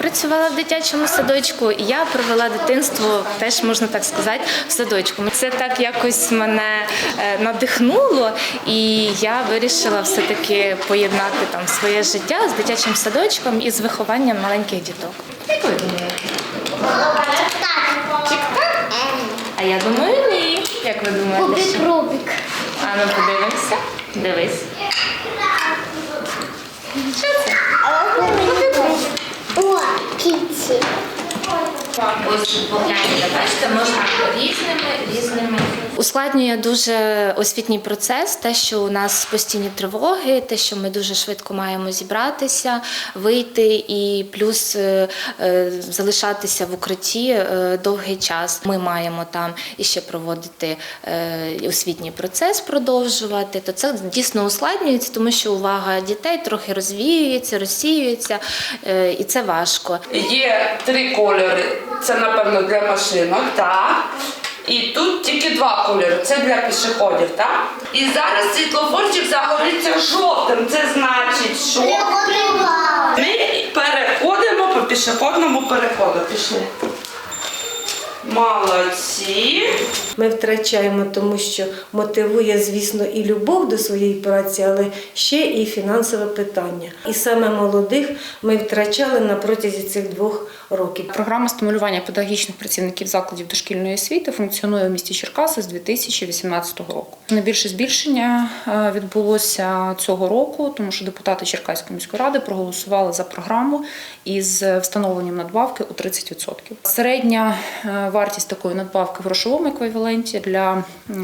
працювала в дитячому садочку, і я провела дитинство, теж можна так сказати, в садочку. Це так якось мене е, надихнуло, і я вирішила все-таки поєднати там своє життя з дитячим садочком і з вихованням маленьких діток. Як ви думаєте? А я думаю, ні. Як ви думаєте? що? Рубик. А ну подивимося. Дивись. Що це? Father. Ось погляньте, бачите, можна різними різними. Ускладнює дуже освітній процес, те, що у нас постійні тривоги, те, що ми дуже швидко маємо зібратися, вийти і плюс е, е, залишатися в укритті е, довгий час. Ми маємо там іще проводити е, освітній процес, продовжувати. То це дійсно ускладнюється, тому що увага дітей трохи розвіюється, розсіюється, і це важко. Є три кольори. Це, напевно, для машинок, так. І тут тільки два кольори. Це для пішоходів, так? І зараз світлофорчик загориться жовтим. Це значить, що ми переходимо по пішохідному переходу. Пішли. Молодці. Ми втрачаємо, тому що мотивує, звісно, і любов до своєї праці, але ще і фінансове питання. І саме молодих ми втрачали на протязі цих двох років. Програма стимулювання педагогічних працівників закладів дошкільної освіти функціонує в місті Черкаси з 2018 року. Найбільше збільшення е, відбулося цього року, тому що депутати Черкаської міської ради проголосували за програму із встановленням надбавки у 30%. Середня е, вартість такої надбавки в грошовому еквіваленті для е,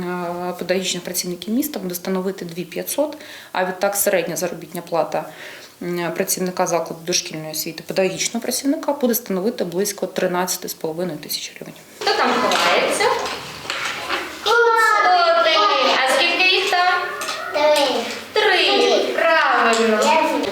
педагогічних працівників міста буде становити 2500, а відтак середня заробітня плата працівника закладу дошкільної освіти, педагогічного працівника, буде становити близько 13,5 тисяч гривень. Хто там ховається? А скільки їх там? Три. Три. Правильно.